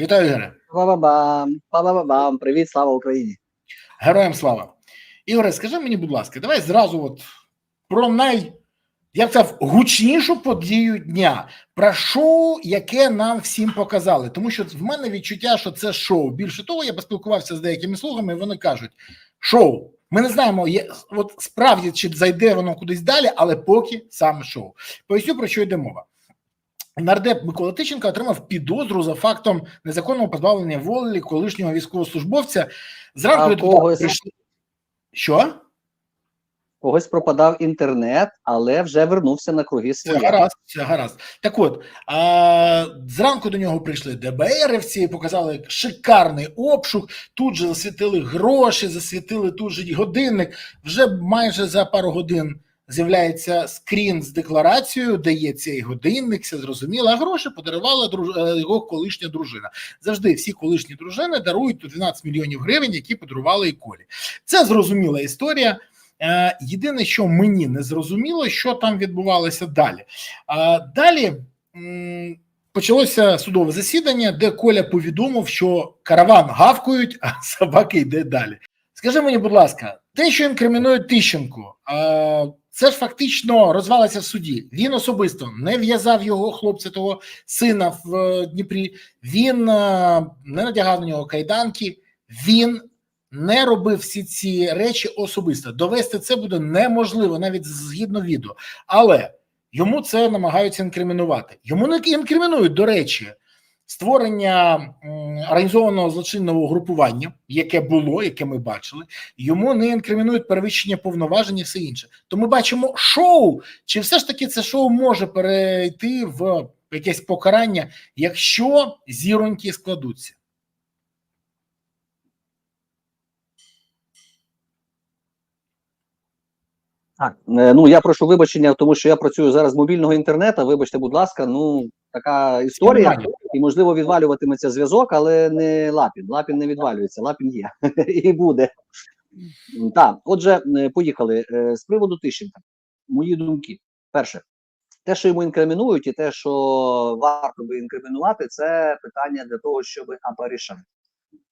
Вітаю, Ігоре. Па-ба-бам, па-ба-бам, привіт, слава Україні. Героям слава. Ігоре, скажи мені, будь ласка, давай зразу от про най, я б сказав, гучнішу подію дня, про шоу, яке нам всім показали. Тому що в мене відчуття, що це шоу. Більше того, я поспілкувався з деякими слугами, і вони кажуть: шоу. Ми не знаємо, є, от справді чи зайде воно кудись далі, але поки саме шоу. Поясню, про що йде мова. Нардеп Микола Тищенко отримав підозру за фактом незаконного позбавлення волі колишнього військовослужбовця. Зранку до когось? прийшли. Що? Когось пропадав інтернет, але вже вернувся на круги Це гаразд, це гаразд. Так от, а, зранку до нього прийшли ДБРівці, показали шикарний обшук. Тут же засвітили гроші, засвітили тут же годинник. Вже майже за пару годин з'являється скрін з декларацією, де є цей годинник, все зрозуміло. А гроші подарувала друж... е, його колишня дружина. Завжди всі колишні дружини дарують 12 мільйонів гривень, які подарували і колі. Це зрозуміла історія. Е, Єдине, що мені не зрозуміло, що там відбувалося далі. Далі почалося судове засідання, де Коля повідомив, що караван гавкають, а собаки йде далі. Скажи мені, будь ласка, те, що інкримінує Тищенку, це ж фактично розвалиться в суді. Він особисто не в'язав його хлопця, того сина в е, Дніпрі. Він е, не надягав на нього кайданки. Він не робив всі ці речі особисто. Довести це буде неможливо, навіть згідно відео. Але йому це намагаються інкримінувати. Йому не інкримінують, до речі, створення організованого злочинного групування, яке було, яке ми бачили. Йому не інкримінують перевищення повноважень і все інше. То ми бачимо шоу. Чи все ж таки це шоу може перейти в якесь покарання, якщо зіроньки складуться? Так, е, ну я прошу вибачення, тому що я працюю зараз з мобільного інтернету. Вибачте, будь ласка, ну така історія, і можливо відвалюватиметься зв'язок, але не Лапін. Лапін не відвалюється, Лапін є і буде. Так, отже, е, поїхали. Е, З приводу Тищенка. Мої думки. Перше, те, що йому інкримінують, і те, що варто би інкримінувати, це питання для того, щоб апарішати.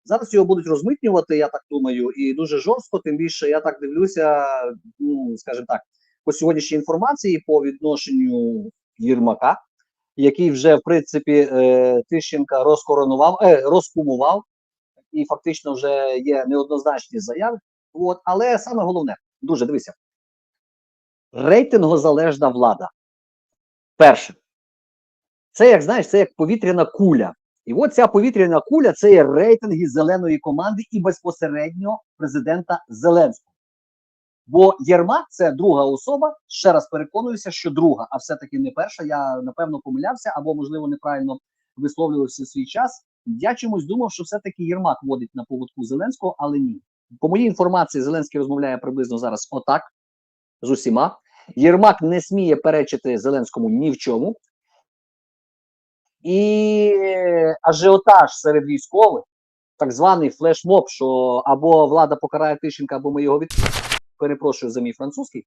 Зараз його будуть розмитнювати, я так думаю, і дуже жорстко. Тим більше я так дивлюся, ну скажімо так, по сьогоднішній інформації по відношенню Єрмака, який вже в принципі е, Тищенка розкоронував, е, розкумував, і фактично вже є неоднозначні заяви. От, але саме головне, дуже дивися, рейтингозалежна влада. Перше, це як знаєш, це як повітряна куля. І от ця повітряна куля це є рейтинги зеленої команди і безпосередньо президента Зеленського. Бо Єрмак це друга особа. Ще раз переконуюся, що друга, а все-таки не перша. Я напевно помилявся або, можливо, неправильно висловлювався свій час. Я чомусь думав, що все-таки Єрмак водить на поводку Зеленського, але ні. По моїй інформації, Зеленський розмовляє приблизно зараз отак з усіма. Єрмак не сміє перечити Зеленському ні в чому. І ажіотаж серед військових, так званий флешмоб, що або влада покарає Тищенка, або ми його від... перепрошую за мій французький.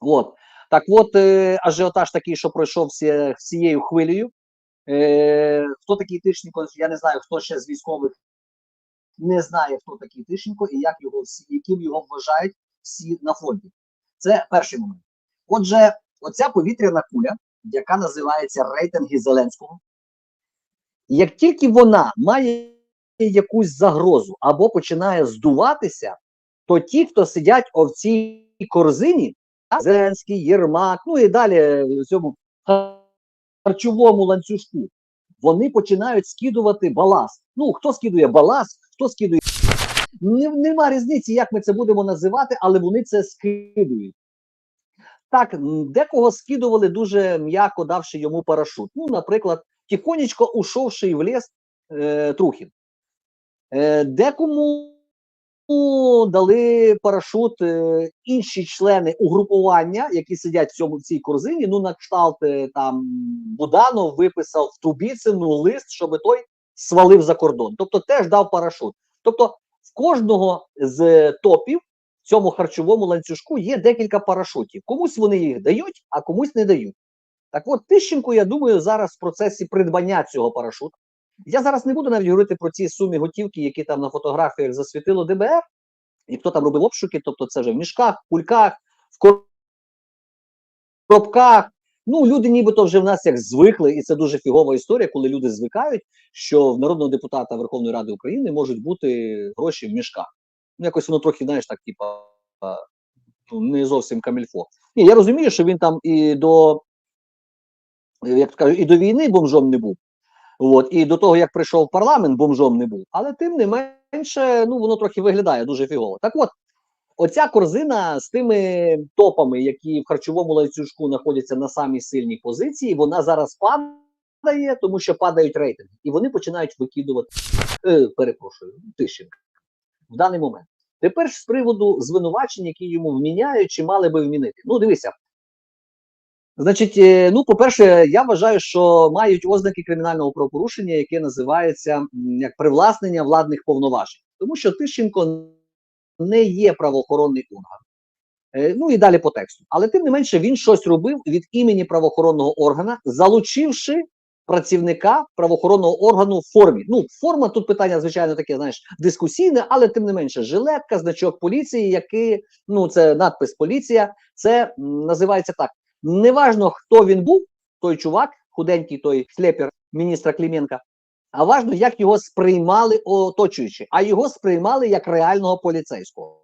От. Так от, е, ажіотаж такий, що пройшов всі, всією хвилею. Е, хто такий Тищенко? Я не знаю, хто ще з військових не знає, хто такий Тищенко і як його яким його вважають всі на фронті. Це перший момент. Отже, оця повітряна куля, яка називається рейтинги Зеленського, як тільки вона має якусь загрозу або починає здуватися, то ті, хто сидять о в цій корзині, Зеленський, Єрмак, ну і далі в цьому харчовому ланцюжку, вони починають скидувати баласт. Ну, хто скидує баласт, хто скидує. Нема різниці, як ми це будемо називати, але вони це скидують. Так, декого скидували дуже м'яко, давши йому парашут. Ну, наприклад, тихонечко ушовши в ліс е, Трухін. Е, декому дали парашут е, інші члени угрупування, які сидять в цьому в цій корзині. Ну, на кшталт е, там Буданов виписав в Трубіцину лист, щоб той свалив за кордон. Тобто теж дав парашут. Тобто, в кожного з топів цьому харчовому ланцюжку є декілька парашутів. Комусь вони їх дають, а комусь не дають. Так от Тищенко, я думаю, зараз в процесі придбання цього парашуту Я зараз не буду навіть говорити про ці суми готівки, які там на фотографіях засвітило ДБР, і хто там робив обшуки, тобто це вже в мішках, кульках, в коробках. Ну, люди нібито вже в нас як звикли, і це дуже фігова історія, коли люди звикають, що в народного депутата Верховної Ради України можуть бути гроші в мішках. Ну, якось воно трохи, знаєш, так, типа, ну, не зовсім камільфо. Ні, я розумію, що він там і до, як то кажуть, і до війни бомжом не був. От, і до того, як прийшов парламент, бомжом не був. Але тим не менше, ну воно трохи виглядає дуже фігово. Так от, оця корзина з тими топами, які в харчовому ланцюжку знаходяться на самій сильній позиції, вона зараз падає, тому що падають рейтинги. І вони починають викидувати, е, перепрошую, Тищенка в даний момент. Тепер ж з приводу звинувачень, які йому вміняють, чи мали би вмінити. Ну, дивися. Значить, е, ну, по-перше, я вважаю, що мають ознаки кримінального правопорушення, яке називається як привласнення владних повноважень, тому що Тищенко не є правоохоронний орган. Е, Ну і далі по тексту. Але тим не менше він щось робив від імені правоохоронного органа, залучивши працівника правоохоронного органу в формі. Ну, форма тут питання, звичайно, таке, знаєш, дискусійне, але тим не менше, жилетка, значок поліції, який, ну, це надпис поліція, це м, називається так. Неважно, хто він був, той чувак, худенький той слепер міністра Кліменка, а важно, як його сприймали оточуючі, а його сприймали як реального поліцейського.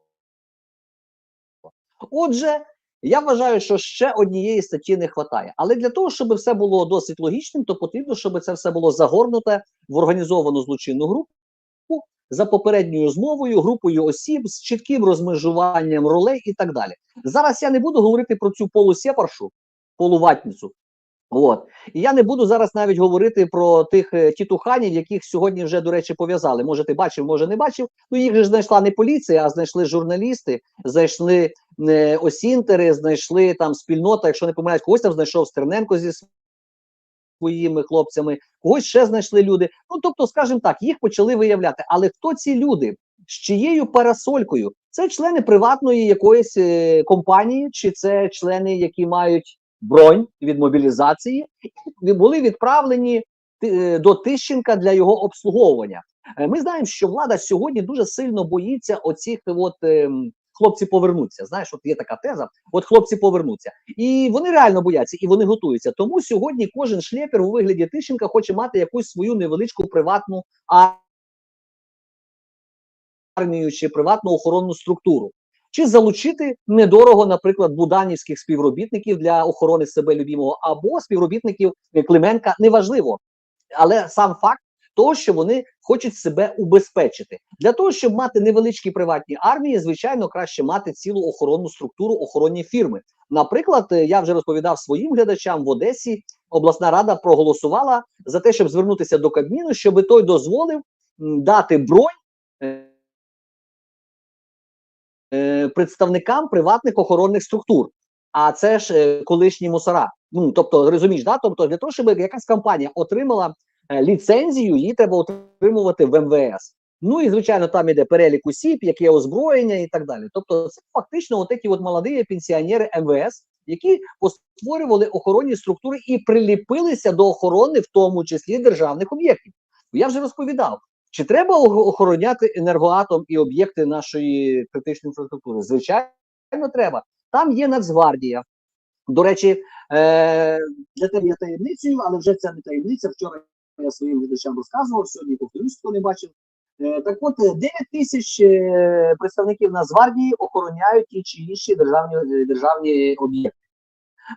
Отже, я вважаю, що ще однієї статті не вистачає. Але для того, щоб все було досить логічним, то потрібно, щоб це все було загорнуте в організовану злочинну групу за попередньою змовою, групою осіб з чітким розмежуванням ролей і так далі. Зараз я не буду говорити про цю полусепаршу, полуватницю. От. І я не буду зараз навіть говорити про тих е, тітуханів, яких сьогодні вже, до речі, пов'язали. Може, ти бачив, може не бачив. Ну їх же знайшла не поліція, а знайшли журналісти, знайшли е, осінтери, знайшли там спільнота, якщо не помиляюсь, когось там знайшов Стерненко зі своїми хлопцями, когось ще знайшли люди. Ну тобто, скажімо так, їх почали виявляти. Але хто ці люди? З чиєю парасолькою? Це члени приватної якоїсь е, компанії, чи це члени, які мають бронь від мобілізації, і були відправлені е, до Тищенка для його обслуговування. Е, Ми знаємо, що влада сьогодні дуже сильно боїться оцих от. ем, Хлопці повернуться. Знаєш, от є така теза. От хлопці повернуться, і вони реально бояться, і вони готуються. Тому сьогодні кожен шлєпер у вигляді Тищенка хоче мати якусь свою невеличку приватну армію чи приватну охоронну структуру, чи залучити недорого, наприклад, буданівських співробітників для охорони себе любимого, або співробітників Клименка, неважливо. Але сам факт того, що вони хочуть себе убезпечити. Для того, щоб мати невеличкі приватні армії, звичайно, краще мати цілу охоронну структуру, охоронні фірми. Наприклад, е, я вже розповідав своїм глядачам в Одесі. Обласна рада проголосувала за те, щоб звернутися до Кабміну, щоб той дозволив дати бронь е, е, представникам приватних охоронних структур. А це ж колишні мусора. Ну тобто, розумієш, да? Тобто, для того, щоб якась компанія отримала ліцензію, її треба отримувати в МВС. Ну і звичайно, там іде перелік осіб, яке озброєння і так далі. Тобто, це фактично от такі от молоді пенсіонери МВС, які постворювали охоронні структури і приліпилися до охорони, в тому числі державних об'єктів. Я вже розповідав, чи треба охороняти енергоатом і об'єкти нашої критичної інфраструктури? Звичайно, треба. Там є Нацгвардія. До речі, е, для тебе є таємницею, але вже це не таємниця. Вчора я своїм глядачам розказував, сьогодні повторюсь, хто не бачив. Е, так от, е, 9 тисяч е, представників Нацгвардії охороняють ті чи інші державні, е, державні об'єкти.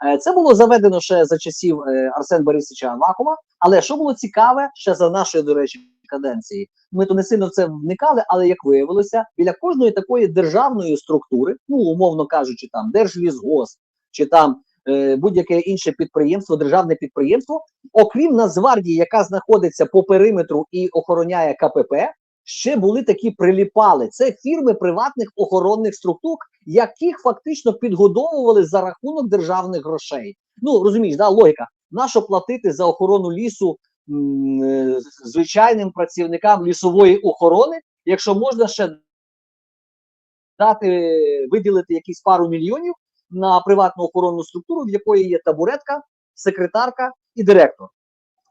Е, Це було заведено ще за часів е, Арсен Борисовича Авакова. Але що було цікаве, ще за нашої, до речі, каденції, ми то не сильно в це вникали, але як виявилося, біля кожної такої державної структури, ну умовно кажучи, там Держлісгосп чи там е, будь-яке інше підприємство, державне підприємство, окрім Нацгвардії, яка знаходиться по периметру і охороняє КПП, ще були такі приліпали. Це фірми приватних охоронних структур, яких фактично підгодовували за рахунок державних грошей. Ну розумієш, да, логіка. Нащо платити за охорону лісу е, звичайним працівникам лісової охорони, якщо можна ще дати виділити якісь пару мільйонів на приватну охоронну структуру, в якої є табуретка, секретарка і директор.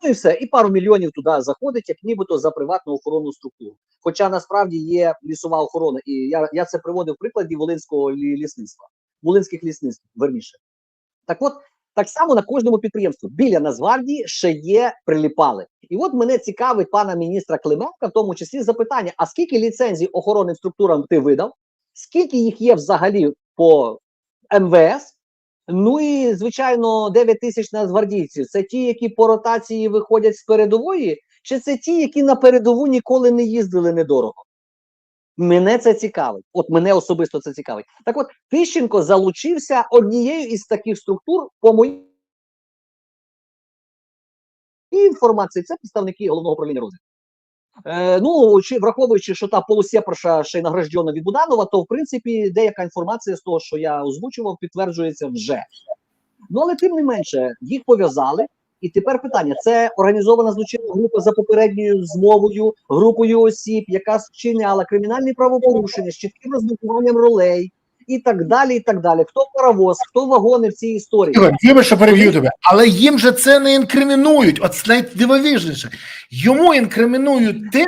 Ну і все, і пару мільйонів туди заходить, як нібито за приватну охоронну структуру. Хоча насправді є лісова охорона, і я, я це приводив в прикладі Волинського лісництва, Волинських лісництв, верніше. Так от, так само на кожному підприємстві біля Нацгвардії ще є приліпали. І от мене цікавить пана міністра Клименка, в тому числі запитання: а скільки ліцензій охоронним структурам ти видав? Скільки їх є взагалі по МВС? Ну і звичайно, 9 тисяч нацгвардійців. Це ті, які по ротації виходять з передової, чи це ті, які на передову ніколи не їздили недорого? Мене це цікавить. От мене особисто це цікавить. Так от Тищенко залучився однією із таких структур, по моїй інформації, це представники головного управління розвідки. Е, ну, чи враховуючи, що та полусєпарша ще й награждена від Буданова, то в принципі деяка інформація з того, що я озвучував, підтверджується вже. Ну але тим не менше, їх пов'язали. І тепер питання: це організована злочинна група за попередньою змовою, групою осіб, яка вчиняла кримінальні правопорушення з чітким розблокуванням ролей і так далі. І так далі. Хто паровоз, хто вагони в цій історії? Вибач, що переб'ю тебе, але їм же це не інкримінують. От найдивовижніше. Йому інкримінують те,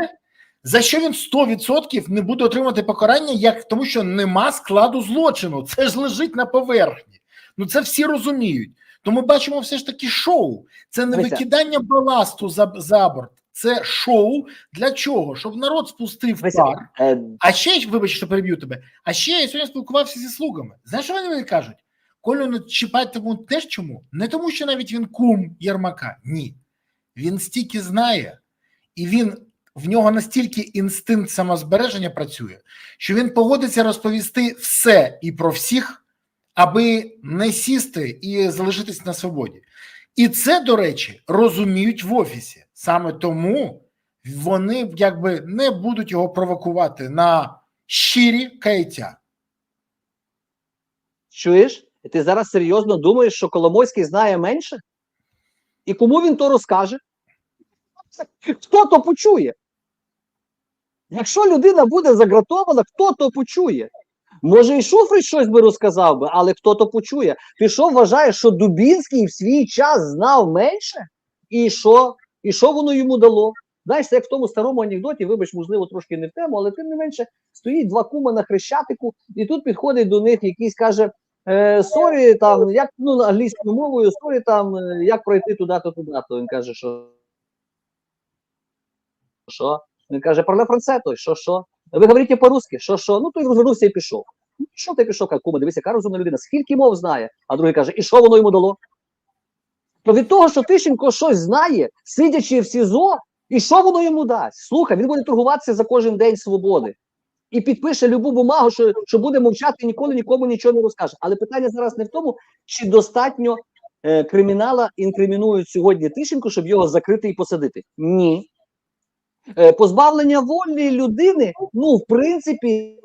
за що він 100% не буде отримати покарання, як тому, що нема складу злочину. Це ж лежить на поверхні. Ну це всі розуміють. То ми бачимо все ж таки шоу. Це не викидання баласту за, за борт. Це шоу для чого? Щоб народ спустив пар. е, А ще вибач, що переб'ю тебе. А ще я сьогодні спілкувався зі слугами. Знаєш, що вони мені кажуть? Колю не чіпатимуть теж чому? Не тому, що навіть він кум Єрмака. Ні. Він стільки знає, і він в нього настільки інстинкт самозбереження працює, що він погодиться розповісти все і про всіх, аби не сісти і залишитись на свободі. І це, до речі, розуміють в офісі. Саме тому вони якби не будуть його провокувати на щирі каяття. Чуєш? Ти зараз серйозно думаєш, що Коломойський знає менше? І кому він то розкаже? Хто то почує? Якщо людина буде загратована, хто то почує? Може, і Шуфрич щось би розказав би, але хто то почує? Ти що вважаєш, що Дубінський в свій час знав менше? І що? І що воно йому дало? Знаєш, це як в тому старому анекдоті, вибач, можливо, трошки не в тему, але тим не менше, стоїть два кума на хрещатику, і тут підходить до них якийсь каже: е, сорі, там, як ну, англійською мовою, сорі, там, е, як пройти туди-то, туди-то. Він каже, що. Що? Він каже, парле францето, що, що? Ви говорите по-русски, що, що? Ну, той розвернувся і пішов. Ну, що ти пішов, кума, дивися, яка розумна людина, скільки мов знає, а другий каже, і що воно йому дало? То від того, що Тищенко щось знає, сидячи в СІЗО, і що воно йому дасть? Слухай, він буде торгуватися за кожен день свободи. І підпише любу бумагу, що, що буде мовчати і ніколи нікому нічого не розкаже. Але питання зараз не в тому, чи достатньо е, кримінала інкримінують сьогодні Тищенко, щоб його закрити і посадити. Ні. Е, позбавлення волі людини, ну, в принципі,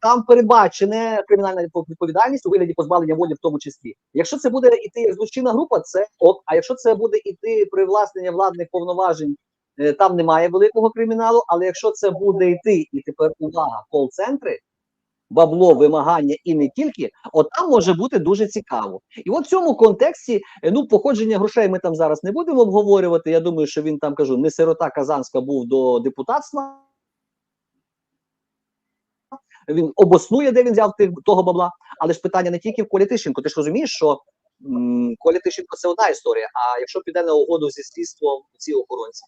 там передбачена кримінальна відповідальність у вигляді позбавлення волі в тому числі. Якщо це буде іти як злочинна група, це ок. А якщо це буде іти привласнення владних повноважень, е, там немає великого криміналу. Але якщо це буде йти, і тепер увага, кол-центри, бабло, вимагання і не тільки, от там може бути дуже цікаво. І от в цьому контексті, е, ну, походження грошей ми там зараз не будемо обговорювати. Я думаю, що він там кажу, не сирота Казанська був до депутатства. Він обоснує, де він взяв тих, того бабла. Але ж питання не тільки в Колі Тищенко. Ти ж розумієш, що м, Коля Тищенко це одна історія. А якщо піде на угоду зі слідством ці охоронці,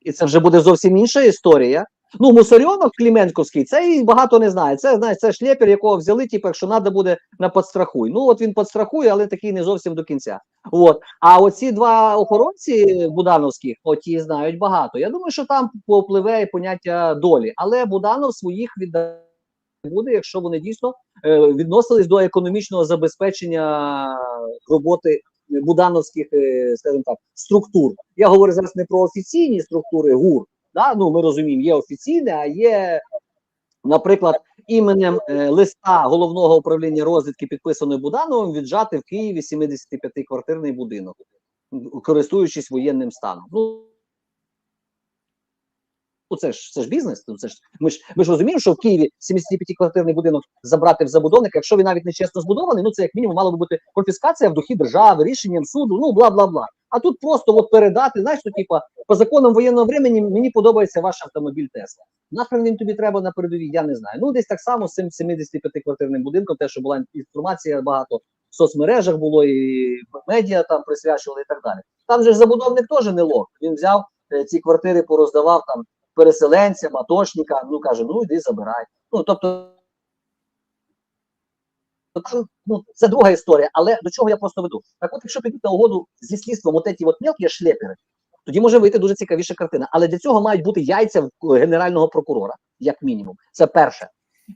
і це вже буде зовсім інша історія. Ну, Мусорьонок Кліменковський, це і багато не знає. Це знаєш, це шлєпер, якого взяли, типу, якщо треба буде на подстрахуй. Ну, от він подстрахує, але такий не зовсім до кінця. От. А оці два охоронці Будановських, оті знають багато. Я думаю, що там попливе поняття долі. Але Буданов своїх віддає буде, якщо вони дійсно е, відносились до економічного забезпечення роботи будановських, е, скажімо так, структур. Я говорю зараз не про офіційні структури ГУР. Да? Ну, ми розуміємо, є офіційне, а є, наприклад, іменем е, листа головного управління розвідки, підписаної Будановим, віджати в Києві 75-квартирний будинок, користуючись воєнним станом. Ну, Ну, це ж це ж бізнес. Ну, це ж ми ж ми ж розуміємо, що в Києві 75-квартирний будинок забрати в забудовника, якщо він навіть нечесно збудований, ну це як мінімум мало би бути конфіскація в духі держави, рішенням суду, ну бла бла бла. А тут просто от передати, знаєш, що типа по законам воєнного времени мені подобається ваш автомобіль Тесла. Нахрен він тобі треба на передовій, я не знаю. Ну десь так само з цим 75-квартирним будинком, те, що була інформація багато в соцмережах було і медіа там присвячували і так далі. Там же забудовник теж не лох. Він взяв е, ці квартири, пороздавав там переселенцям, атошникам, ну каже, ну йди забирай. Ну тобто. Там, ну, це друга історія, але до чого я просто веду? Так от, якщо підуть на угоду зі слідством от ці от мелкі шлепери, тоді може вийти дуже цікавіша картина. Але для цього мають бути яйця в генерального прокурора, як мінімум. Це перше.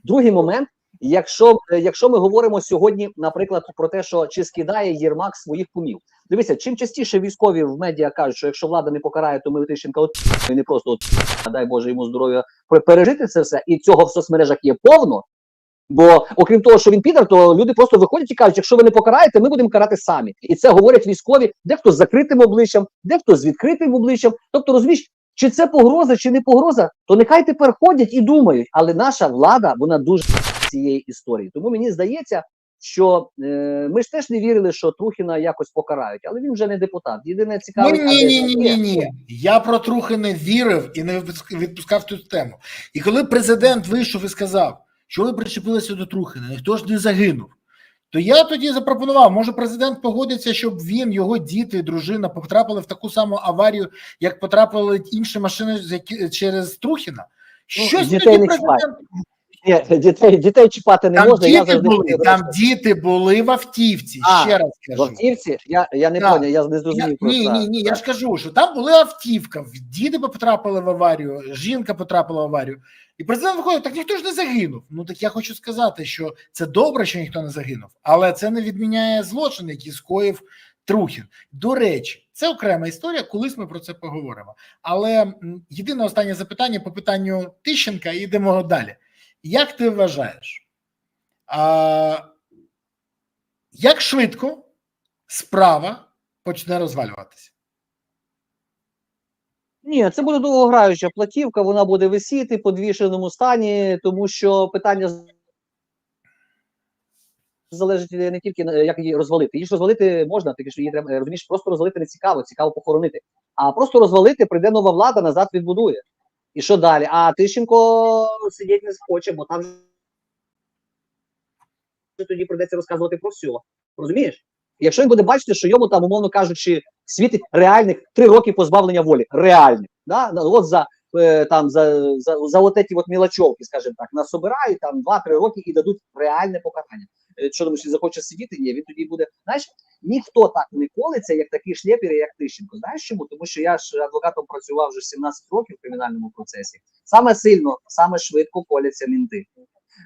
Другий момент. Якщо, е, якщо ми говоримо сьогодні, наприклад, про те, що чи скидає Єрмак своїх кумів, дивіться, чим частіше військові в медіа кажуть, що якщо влада не покарає, то ми Тищенка от і не просто от дай Боже йому здоров'я пер- пережити це все, і цього в соцмережах є повно. Бо окрім того, що він підар, то люди просто виходять і кажуть, якщо ви не покараєте, ми будемо карати самі. І це говорять військові, дехто з закритим обличчям, дехто з відкритим обличчям. Тобто, розумієш, чи це погроза, чи не погроза, то нехай тепер ходять і думають. Але наша влада, вона дуже цієї історії. Тому мені здається, що е, ми ж теж не вірили, що Трухіна якось покарають, але він вже не депутат. Єдине цікаве, Ні, ні, ні, ні, ні, ні. Я про трухи не вірив і не відпуск- відпускав цю тему. І коли президент вийшов і сказав, що ви причепилися до Трухина, ніхто ж не загинув. То я тоді запропонував, може президент погодиться, щоб він, його діти, дружина потрапили в таку саму аварію, як потрапили інші машини які- через Трухіна. Ну, Щось дітей тоді не президент Ні, дітей, дітей чіпати не там можна. Я діти завжди були, там діти були в автівці. А, ще раз в автівці. Я, я не поняв, я не Я, зрозумів. ні, ні, ні. Я ж кажу, що там були автівка, діти потрапили в аварію, жінка потрапила в аварію, і президент виходить, так ніхто ж не загинув. Ну так я хочу сказати, що це добре, що ніхто не загинув, але це не відміняє злочин, який скоїв Трухін. До речі, це окрема історія, колись ми про це поговоримо. Але єдине останнє запитання по питанню Тищенка, і йдемо далі. Як ти вважаєш? А, як швидко справа почне розвалюватися? Ні, це буде довгограюча платівка, вона буде висіти в подвішеному стані, тому що питання залежить не тільки як її розвалити. Її ж розвалити можна, тільки що її треба розумієш, просто розвалити не цікаво, цікаво похоронити. А просто розвалити прийде нова влада, назад відбудує. І що далі? А Тищенко сидіти не схоче, бо там тоді прийдеться розказувати про все. Розумієш? Якщо він буде бачити, що йому там, умовно кажучи, світить реальних три роки позбавлення волі. Реальних. Да? От за е, там за, за, за от ці от мілочовки, скажімо так, нас обирають там 2-3 роки і дадуть реальне покарання. Е, Що думаєш, він захоче сидіти? Ні, він тоді буде. Знаєш, ніхто так не колиться, як такі шлєпери, як Тищенко. Знаєш чому? Тому що я ж адвокатом працював вже 17 років в кримінальному процесі. Саме сильно, саме швидко коляться мінти.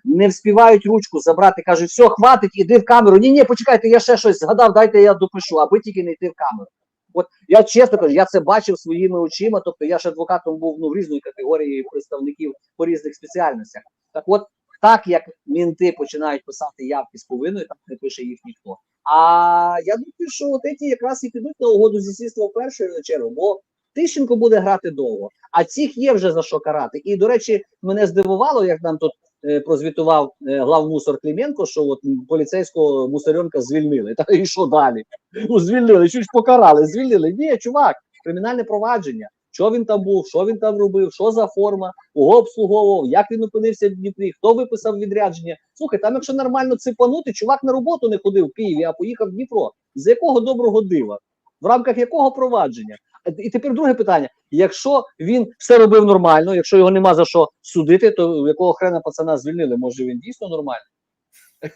Не вспівають ручку забрати, кажуть, все, хватить, іди в камеру. Ні, ні, почекайте, я ще щось згадав, дайте я допишу, аби тільки не йти в камеру. От я чесно кажу, я це бачив своїми очима. Тобто я ж адвокатом був ну, в різної категорії представників по різних спеціальностях. Так от, так як мінти починають писати явки з повинною, так не пише їх ніхто. А я думаю, що от ці якраз і підуть на угоду зі слідством в першу чергу, бо Тищенко буде грати довго, а цих є вже за що карати. І до речі, мене здивувало, як нам тут е, прозвітував е, главмусор Клименко, що от поліцейського мусоренка звільнили. Та і що далі? Ну, звільнили, що ж покарали, звільнили. Ні, чувак, кримінальне провадження. Що він там був, що він там робив, що за форма, кого обслуговував, як він опинився в Дніпрі, хто виписав відрядження. Слухай, там, якщо нормально ципанути, чувак на роботу не ходив в Києві, а поїхав в Дніпро. З якого доброго дива? В рамках якого провадження? І тепер друге питання: якщо він все робив нормально, якщо його нема за що судити, то якого хрена пацана звільнили? Може він дійсно нормальний?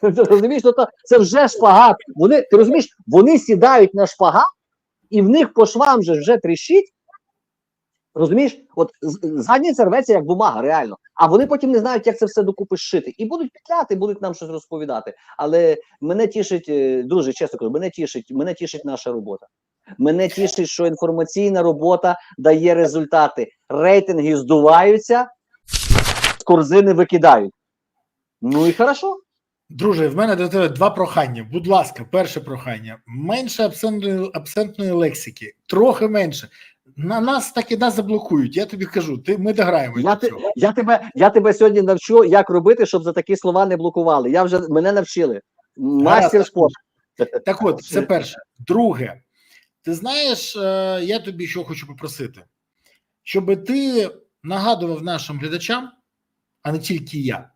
Ти розумієш, то це вже шпагат. Вони ти розумієш, вони сідають на шпагат, і в них по швам же вже тріщить. Розумієш, от задниця рветься як бумага, реально. А вони потім не знають, як це все докупи зшити. І будуть петляти, будуть нам щось розповідати. Але мене тішить, е, дуже чесно кажу, мене тішить, мене тішить наша робота. Мене тішить, що інформаційна робота дає результати. Рейтинги здуваються, корзини викидають. Ну і хорошо. Друже, в мене до тебе два прохання. Будь ласка, перше прохання: менше абсентної, абсентної лексики, трохи менше. На нас так і нас заблокують. Я тобі кажу, ти ми дограємо. Я, цього. я, тебе, я тебе сьогодні навчу, як робити, щоб за такі слова не блокували. Я вже мене навчили. Мастер спорту. Так от, це перше. Друге, ти знаєш, е, я тобі що хочу попросити, щоб ти нагадував нашим глядачам, а не тільки я,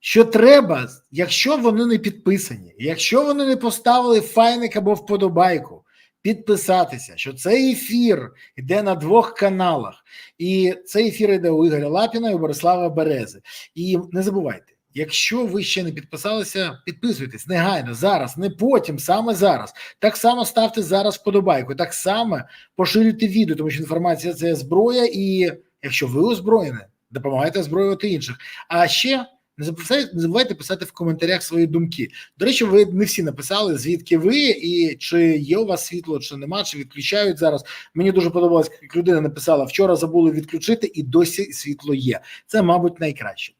що треба, якщо вони не підписані, якщо вони не поставили файник або вподобайку, підписатися, що цей ефір йде на двох каналах, і цей ефір йде у Ігоря Лапіна і у Борислава Берези. І не забувайте, якщо ви ще не підписалися, підписуйтесь негайно зараз, не потім, саме зараз. Так само ставте зараз вподобайку, так само поширюйте відео, тому що інформація це зброя, і якщо ви озброєні, допомагайте озброювати інших. А ще не забувайте, не забувайте писати в коментарях свої думки. До речі, ви не всі написали, звідки ви і чи є у вас світло, чи нема, чи відключають зараз. Мені дуже подобалось, як людина написала: вчора забули відключити, і досі світло є. Це, мабуть, найкраще.